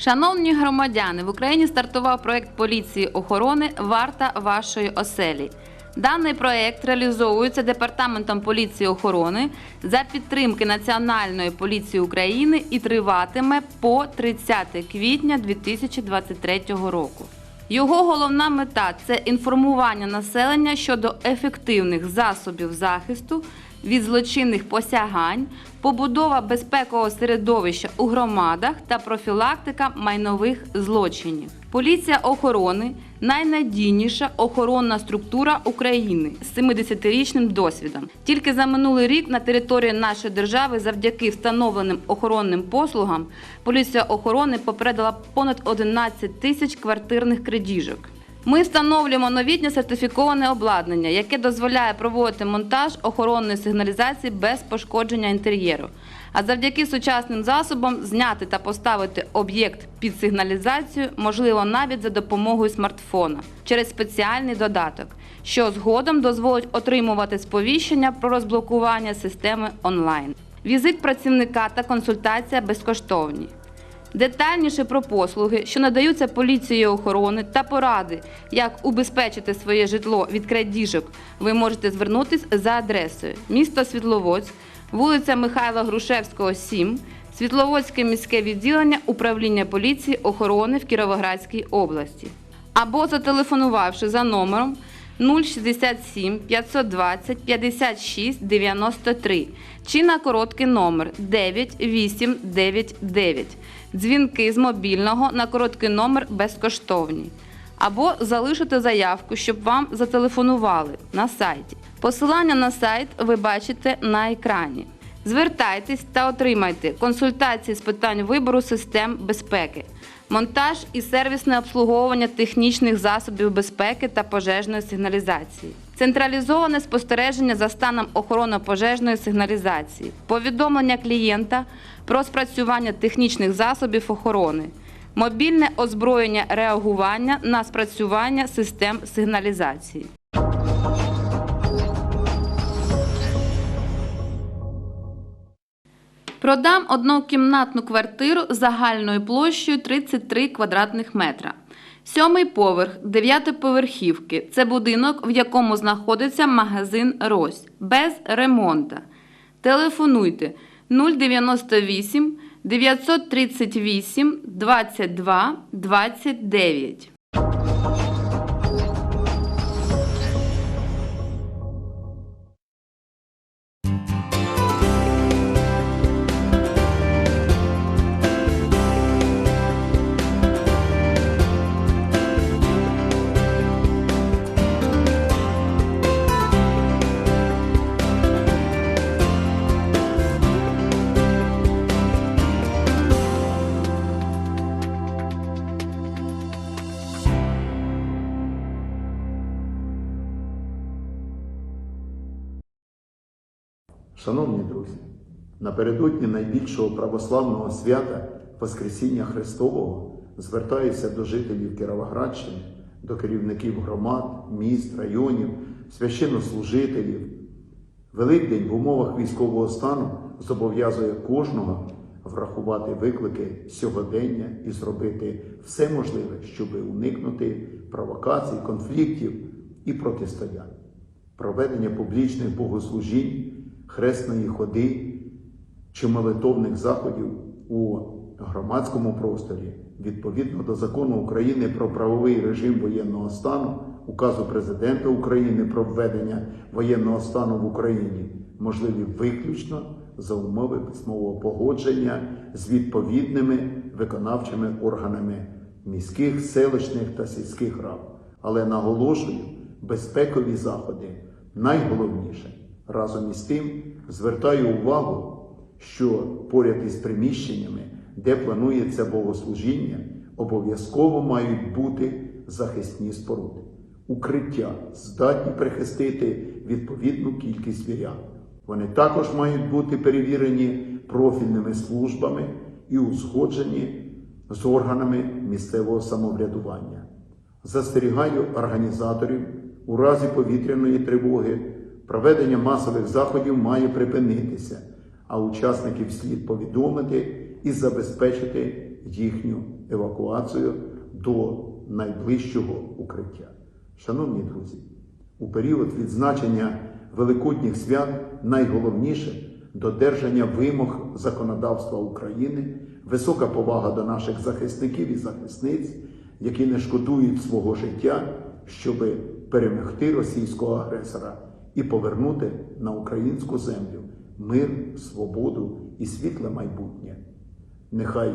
Шановні громадяни, в Україні стартував проект поліції охорони Варта вашої оселі. Даний проект реалізовується департаментом поліції охорони за підтримки Національної поліції України і триватиме по 30 квітня 2023 року. Його головна мета це інформування населення щодо ефективних засобів захисту від злочинних посягань, побудова безпекового середовища у громадах та профілактика майнових злочинів. Поліція охорони найнадійніша охоронна структура України з 70-річним досвідом. Тільки за минулий рік на території нашої держави, завдяки встановленим охоронним послугам, поліція охорони попередила понад 11 тисяч квартирних крадіжок. Ми встановлюємо новітнє сертифіковане обладнання, яке дозволяє проводити монтаж охоронної сигналізації без пошкодження інтер'єру. А завдяки сучасним засобам зняти та поставити об'єкт під сигналізацію можливо навіть за допомогою смартфона через спеціальний додаток, що згодом дозволить отримувати сповіщення про розблокування системи онлайн. Візит працівника та консультація безкоштовні. Детальніше про послуги, що надаються поліцією охорони та поради, як убезпечити своє житло від крадіжок, ви можете звернутись за адресою місто Світловодськ, вулиця Михайла Грушевського, 7, Світловодське міське відділення управління поліції охорони в Кіровоградській області. Або зателефонувавши за номером 067 520 56 93 чи на короткий номер 9899. Дзвінки з мобільного на короткий номер безкоштовні. Або залишити заявку, щоб вам зателефонували на сайті. Посилання на сайт ви бачите на екрані. Звертайтесь та отримайте консультації з питань вибору систем безпеки, монтаж і сервісне обслуговування технічних засобів безпеки та пожежної сигналізації, централізоване спостереження за станом охоронно-пожежної сигналізації, повідомлення клієнта про спрацювання технічних засобів охорони, мобільне озброєння реагування на спрацювання систем сигналізації. Продам однокімнатну квартиру загальною площею 33 квадратних метра. Сьомий поверх, дев'ятиповерхівки. Це будинок, в якому знаходиться магазин Рось без ремонта. Телефонуйте 098 938 22 29. Напередодні найбільшого православного свята Воскресіння Христового звертаюся до жителів Кіровоградщини, до керівників громад, міст, районів, священнослужителів. Великдень в умовах військового стану зобов'язує кожного врахувати виклики сьогодення і зробити все можливе, щоб уникнути провокацій, конфліктів і протистоянь проведення публічних богослужінь, хресної ходи чи молитовних заходів у громадському просторі відповідно до закону України про правовий режим воєнного стану, указу президента України про введення воєнного стану в Україні можливі виключно за умови письмового погодження з відповідними виконавчими органами міських, селищних та сільських рад. Але наголошую, безпекові заходи найголовніше. Разом із тим звертаю увагу, що поряд із приміщеннями, де планується богослужіння, обов'язково мають бути захисні споруди. Укриття здатні прихистити відповідну кількість вірян. Вони також мають бути перевірені профільними службами і узгоджені з органами місцевого самоврядування. Застерігаю організаторів у разі повітряної тривоги проведення масових заходів має припинитися, а учасників слід повідомити і забезпечити їхню евакуацію до найближчого укриття. Шановні друзі, у період відзначення Великодніх свят найголовніше додержання вимог законодавства України, висока повага до наших захисників і захисниць, які не шкодують свого життя, щоб перемогти російського агресора і повернути на українську землю мир, свободу і світле майбутнє. Нехай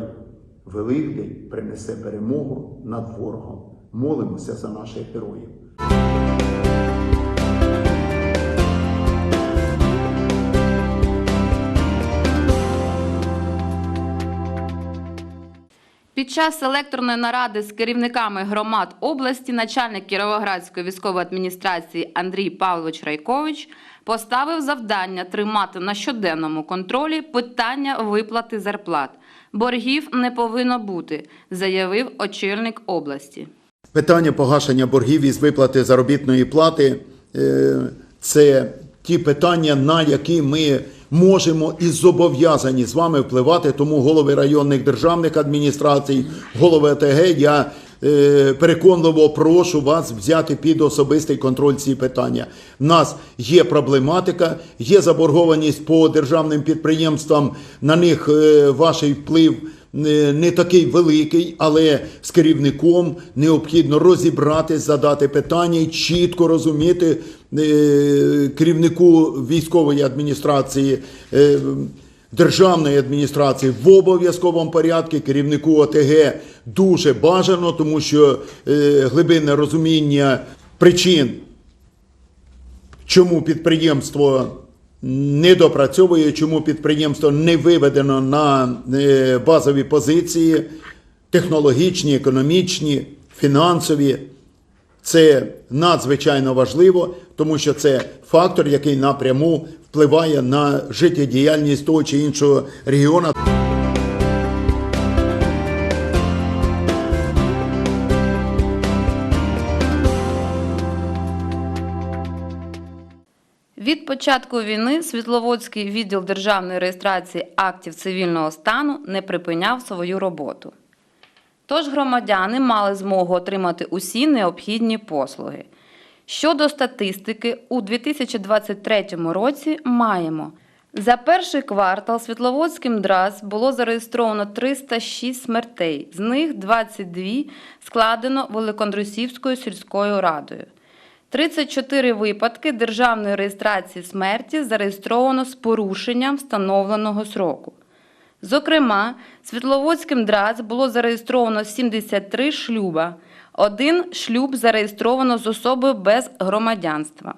Великдень принесе перемогу над ворогом. Молимося за наших героїв. Під час електронної наради з керівниками громад області начальник Кіровоградської військової адміністрації Андрій Павлович Райкович поставив завдання тримати на щоденному контролі питання виплати зарплат. Боргів не повинно бути, заявив очільник області. Питання погашення боргів із виплати заробітної плати е, це ті питання, на які ми можемо і зобов'язані з вами впливати. Тому голови районних державних адміністрацій, голови ОТГ, я переконливо прошу вас взяти під особистий контроль ці питання. У нас є проблематика, є заборгованість по державним підприємствам, на них е, ваш вплив не не такий великий, але з керівником необхідно розібратись, задати питання і чітко розуміти е, керівнику військової адміністрації. Державної адміністрації в обов'язковому порядку керівнику ОТГ дуже бажано, тому що е, глибинне розуміння причин чому підприємство не допрацьовує, чому підприємство не виведено на е, базові позиції технологічні, економічні, фінансові. Це надзвичайно важливо, тому що це фактор, який напряму впливає на життєдіяльність того чи іншого регіону. Від початку війни Світловодський відділ державної реєстрації актів цивільного стану не припиняв свою роботу. Тож громадяни мали змогу отримати усі необхідні послуги. Щодо статистики, у 2023 році маємо. За перший квартал Світловодським ДРАЗ було зареєстровано 306 смертей, з них 22 складено Великондрусівською сільською радою. 34 випадки державної реєстрації смерті зареєстровано з порушенням встановленого сроку. Зокрема, Світловодським ДРАЗ було зареєстровано 73 шлюба, один шлюб зареєстровано з особою без громадянства.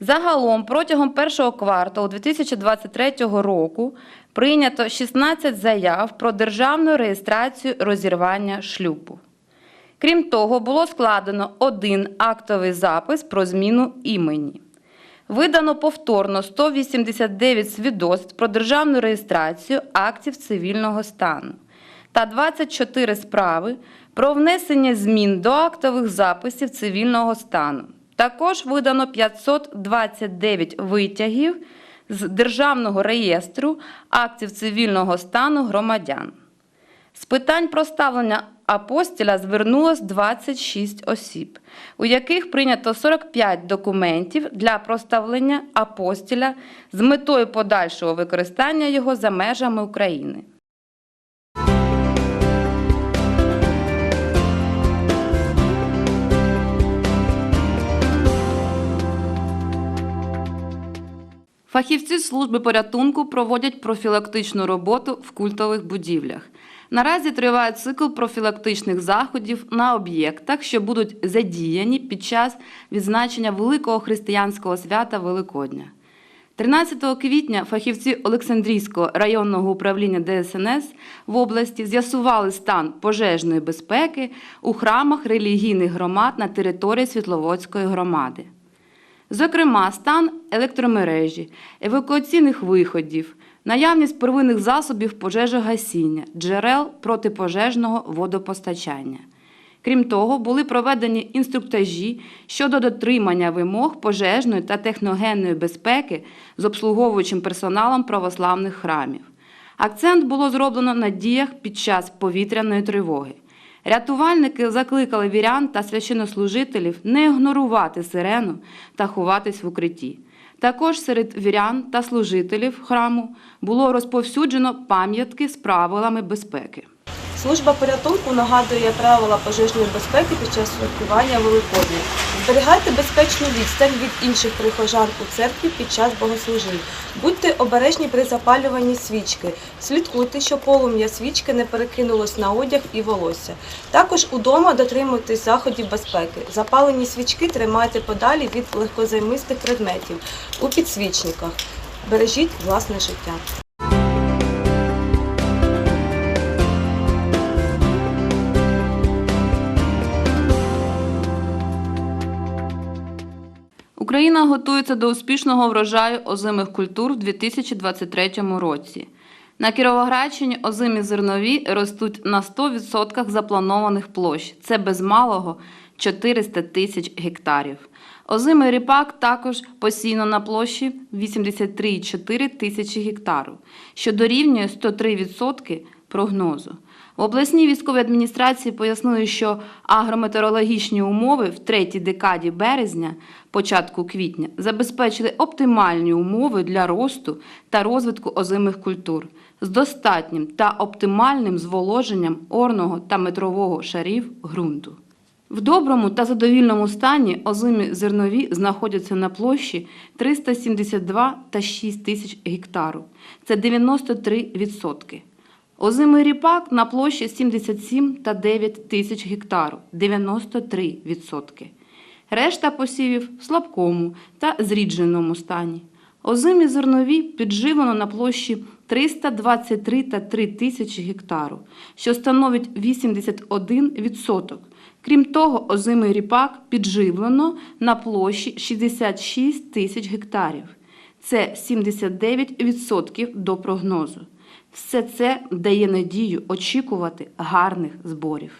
Загалом протягом першого кварталу 2023 року прийнято 16 заяв про державну реєстрацію розірвання шлюбу. Крім того, було складено один актовий запис про зміну імені. Видано повторно 189 свідоцтв про державну реєстрацію актів цивільного стану та 24 справи про внесення змін до актових записів цивільного стану. Також видано 529 витягів з Державного реєстру актів цивільного стану громадян. З питань проставлення апостіля звернулось 26 осіб, у яких прийнято 45 документів для проставлення апостіля з метою подальшого використання його за межами України. Фахівці служби порятунку проводять профілактичну роботу в культових будівлях. Наразі триває цикл профілактичних заходів на об'єктах, що будуть задіяні під час відзначення великого християнського свята Великодня. 13 квітня фахівці Олександрійського районного управління ДСНС в області з'ясували стан пожежної безпеки у храмах релігійних громад на території Світловодської громади. Зокрема, стан електромережі, евакуаційних виходів, наявність первинних засобів пожежогасіння, джерел протипожежного водопостачання. Крім того, були проведені інструктажі щодо дотримання вимог пожежної та техногенної безпеки з обслуговуючим персоналом православних храмів, Акцент було зроблено на діях під час повітряної тривоги. Рятувальники закликали вірян та священнослужителів не ігнорувати сирену та ховатись в укритті. Також серед вірян та служителів храму було розповсюджено пам'ятки з правилами безпеки. Служба порятунку нагадує правила пожежної безпеки під час святкування Великодня. Зберігайте безпечну відстань від інших прихожан у церкві під час богослужінь. Будьте обережні при запалюванні свічки. Слідкуйте, щоб полум'я свічки не перекинулось на одяг і волосся. Також удома дотримуйтесь заходів безпеки. Запалені свічки тримайте подалі від легкозаймистих предметів у підсвічниках. Бережіть власне життя. Україна готується до успішного врожаю озимих культур в 2023 році. На Кіровоградщині озимі зернові ростуть на 100% запланованих площ. Це без малого 400 тисяч гектарів. Озимий ріпак також посіяно на площі 83,4 тисячі гектарів, що дорівнює 103% прогнозу. В обласній військовій адміністрації пояснили, що агрометеорологічні умови в третій декаді березня, початку квітня, забезпечили оптимальні умови для росту та розвитку озимих культур з достатнім та оптимальним зволоженням орного та метрового шарів ґрунту. В доброму та задовільному стані озимі зернові знаходяться на площі 372 та 6 тисяч гектарів. Це 93%. Озимий ріпак на площі 77 та 9 тисяч гектарів – 93%. Решта посівів в слабкому та зрідженому стані. Озимі зернові підживлено на площі 323 та 3 тисячі гектарів, що становить 81%. Крім того, озимий ріпак підживлено на площі 66 тисяч гектарів. Це 79% до прогнозу. Все це дає надію очікувати гарних зборів.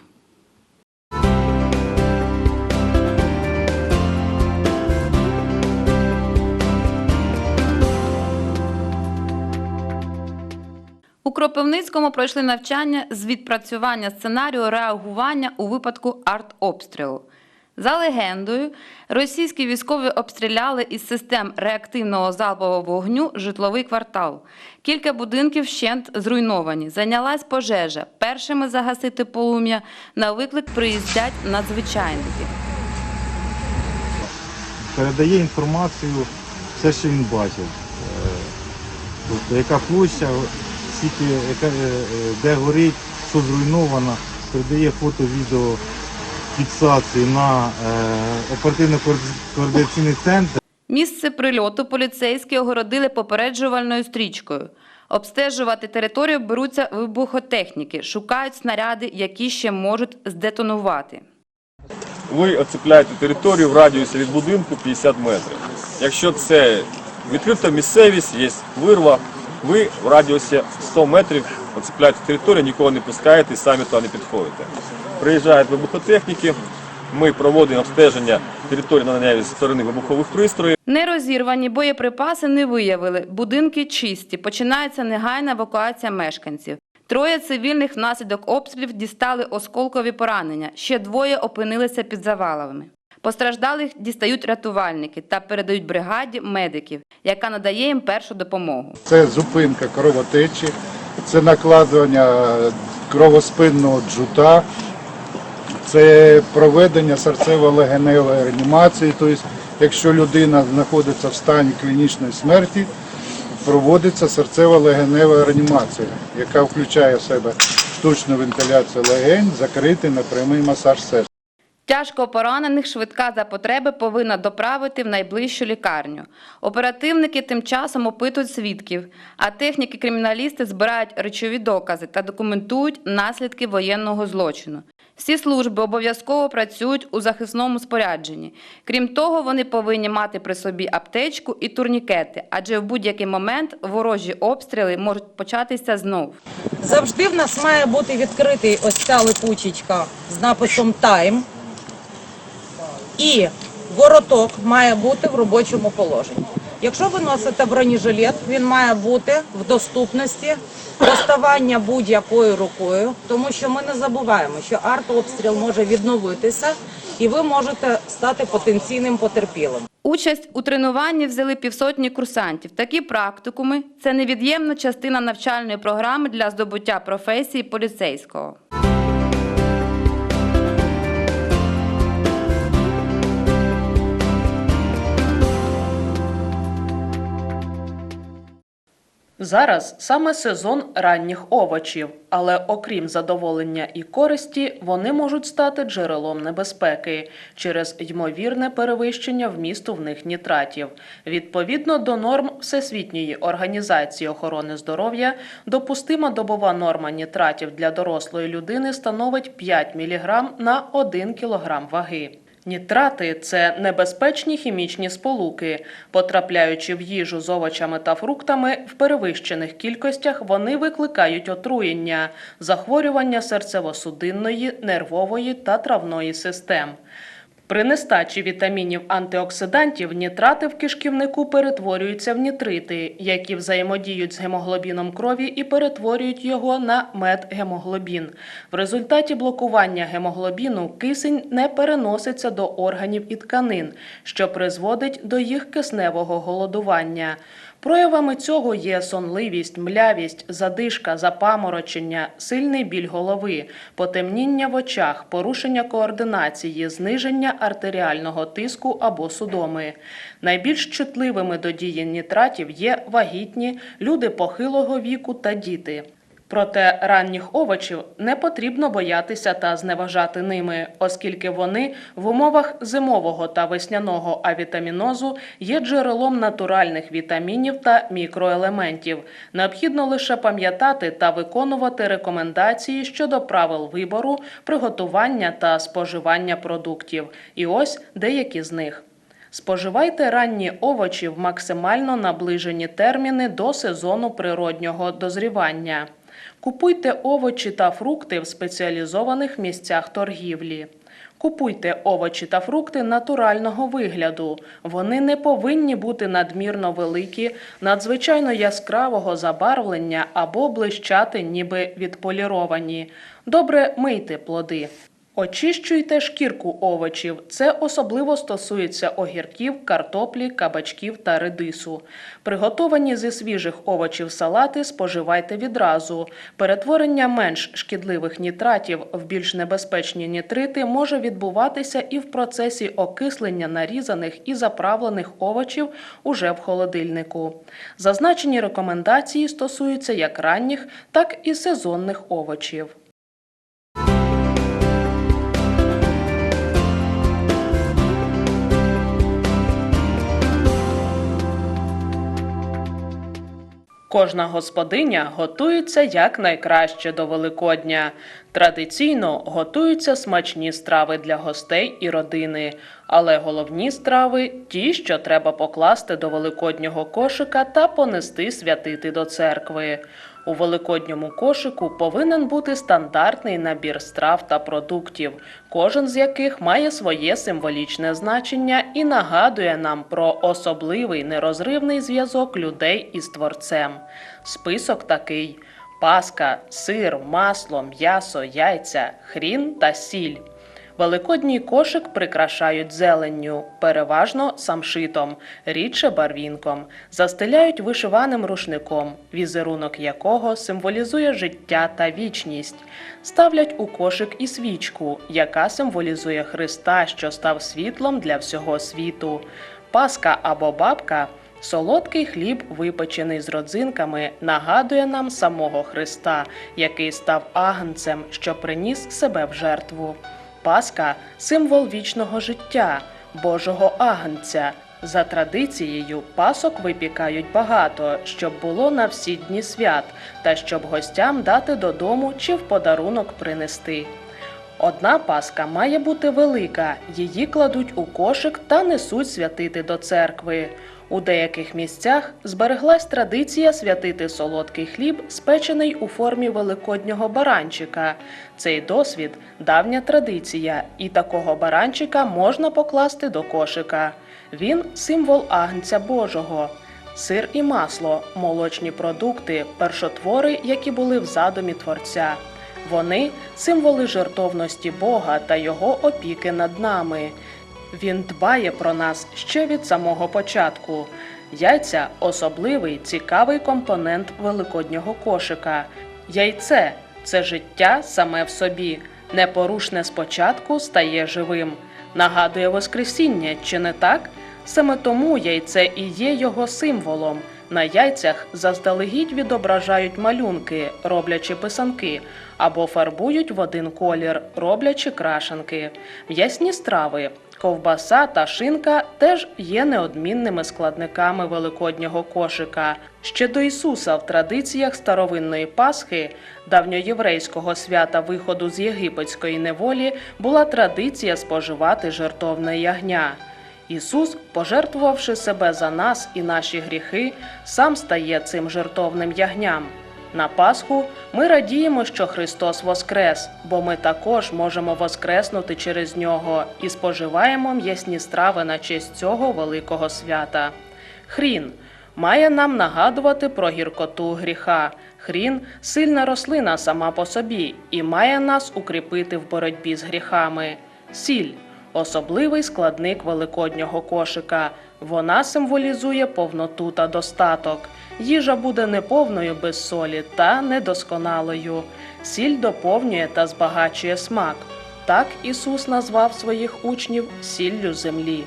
У Кропивницькому пройшли навчання з відпрацювання сценарію реагування у випадку артобстрілу. За легендою, російські військові обстріляли із систем реактивного залпового вогню житловий квартал. Кілька будинків вщент зруйновані. Зайнялась пожежа. Першими загасити полум'я на виклик приїздять надзвичайники. передає інформацію, все, що він бачив. Е, Тобто, яка площа, скільки, яка, е, е, де горить, що зруйновано, передає фото, відео, фіксації на е, оперативно-координаційний центр. Місце прильоту поліцейські огородили попереджувальною стрічкою. Обстежувати територію беруться вибухотехніки, шукають снаряди, які ще можуть здетонувати. ви оцепляєте територію в радіусі від будинку 50 метрів. Якщо це відкрита місцевість, є вирва, ви в радіусі 100 метрів оцепляєте територію, нікого не пускаєте і самі туди не підходите. Приїжджають вибухотехніки, ми проводимо обстеження території на наявність сторони вибухових пристроїв. Нерозірвані боєприпаси не виявили. Будинки чисті. Починається негайна евакуація мешканців. Троє цивільних внаслідок обстрілів дістали осколкові поранення. Ще двоє опинилися під завалами. Постраждалих дістають рятувальники та передають бригаді медиків, яка надає їм першу допомогу. Це зупинка кровотечі, це накладування кровоспинного джута, це проведення серцево-легеневої реанімації. Тобто, якщо людина знаходиться в стані клінічної смерті, проводиться серцево-легенева реанімація, яка включає в себе штучну вентиляцію легень, закритий непрямий масаж серця. Тяжко поранених швидка за потреби повинна доправити в найближчу лікарню. Оперативники тим часом опитують свідків, а техніки-криміналісти збирають речові докази та документують наслідки воєнного злочину. Всі служби обов'язково працюють у захисному спорядженні. Крім того, вони повинні мати при собі аптечку і турнікети, адже в будь-який момент ворожі обстріли можуть початися знов. Завжди в нас має бути відкритий ось ця липучечка з написом Тайм. І вороток має бути в робочому положенні. Якщо ви носите бронежилет, він має бути в доступності доставання будь-якою рукою, тому що ми не забуваємо, що артобстріл може відновитися, і ви можете стати потенційним потерпілим. Участь у тренуванні взяли півсотні курсантів. Такі практикуми це невід'ємна частина навчальної програми для здобуття професії поліцейського. Зараз саме сезон ранніх овочів, але окрім задоволення і користі, вони можуть стати джерелом небезпеки через ймовірне перевищення вмісту в них нітратів. Відповідно до норм Всесвітньої організації охорони здоров'я, допустима добова норма нітратів для дорослої людини становить 5 мг на 1 кг ваги. Нітрати це небезпечні хімічні сполуки. Потрапляючи в їжу з овочами та фруктами в перевищених кількостях, вони викликають отруєння, захворювання серцево-судинної, нервової та травної систем. При нестачі вітамінів антиоксидантів нітрати в кишківнику перетворюються в нітрити, які взаємодіють з гемоглобіном крові і перетворюють його на медгемоглобін. В результаті блокування гемоглобіну кисень не переноситься до органів і тканин, що призводить до їх кисневого голодування. Проявами цього є сонливість, млявість, задишка, запаморочення, сильний біль голови, потемніння в очах, порушення координації, зниження артеріального тиску або судоми. Найбільш чутливими до дії нітратів є вагітні, люди похилого віку та діти. Проте ранніх овочів не потрібно боятися та зневажати ними, оскільки вони в умовах зимового та весняного авітамінозу є джерелом натуральних вітамінів та мікроелементів. Необхідно лише пам'ятати та виконувати рекомендації щодо правил вибору, приготування та споживання продуктів. І ось деякі з них. Споживайте ранні овочі в максимально наближені терміни до сезону природнього дозрівання. Купуйте овочі та фрукти в спеціалізованих місцях торгівлі. Купуйте овочі та фрукти натурального вигляду. Вони не повинні бути надмірно великі, надзвичайно яскравого забарвлення або блищати, ніби відполіровані. Добре мийте плоди. Очищуйте шкірку овочів. Це особливо стосується огірків, картоплі, кабачків та редису. Приготовані зі свіжих овочів салати споживайте відразу. Перетворення менш шкідливих нітратів в більш небезпечні нітрити може відбуватися і в процесі окислення нарізаних і заправлених овочів уже в холодильнику. Зазначені рекомендації стосуються як ранніх, так і сезонних овочів. Кожна господиня готується якнайкраще до Великодня. Традиційно готуються смачні страви для гостей і родини, але головні страви ті, що треба покласти до великоднього кошика та понести святити до церкви. У великодньому кошику повинен бути стандартний набір страв та продуктів, кожен з яких має своє символічне значення і нагадує нам про особливий нерозривний зв'язок людей із творцем. Список такий: паска, сир, масло, м'ясо, яйця, хрін та сіль. Великодній кошик прикрашають зеленню, переважно самшитом, рідше барвінком, застеляють вишиваним рушником, візерунок якого символізує життя та вічність. Ставлять у кошик і свічку, яка символізує Христа, що став світлом для всього світу. Паска або бабка Солодкий хліб, випечений з родзинками, нагадує нам самого Христа, який став агнцем, що приніс себе в жертву. Пасха символ вічного життя, Божого агнця. За традицією, пасок випікають багато, щоб було на всі дні свят, та щоб гостям дати додому чи в подарунок принести. Одна паска має бути велика, її кладуть у кошик та несуть святити до церкви. У деяких місцях збереглась традиція святити солодкий хліб, спечений у формі великоднього баранчика. Цей досвід давня традиція, і такого баранчика можна покласти до кошика. Він символ Агнця Божого. Сир і масло молочні продукти, першотвори, які були в задумі Творця. Вони символи жертовності Бога та Його опіки над нами. Він дбає про нас ще від самого початку. Яйця особливий цікавий компонент великоднього кошика. Яйце це життя саме в собі. Непорушне спочатку стає живим. Нагадує Воскресіння, чи не так? Саме тому яйце і є його символом. На яйцях заздалегідь відображають малюнки, роблячи писанки, або фарбують в один колір, роблячи крашенки. М'ясні страви, ковбаса та шинка теж є неодмінними складниками великоднього кошика. Ще до Ісуса в традиціях старовинної Пасхи, давньоєврейського свята виходу з єгипетської неволі, була традиція споживати жертовне ягня. Ісус, пожертвувавши себе за нас і наші гріхи, сам стає цим жертовним ягням. На Пасху ми радіємо, що Христос воскрес, бо ми також можемо воскреснути через нього і споживаємо м'ясні страви на честь цього великого свята. Хрін має нам нагадувати про гіркоту гріха. Хрін сильна рослина сама по собі і має нас укріпити в боротьбі з гріхами. Сіль особливий складник великоднього кошика. Вона символізує повноту та достаток. Їжа буде неповною без солі та недосконалою. Сіль доповнює та збагачує смак. Так Ісус назвав своїх учнів сіллю землі.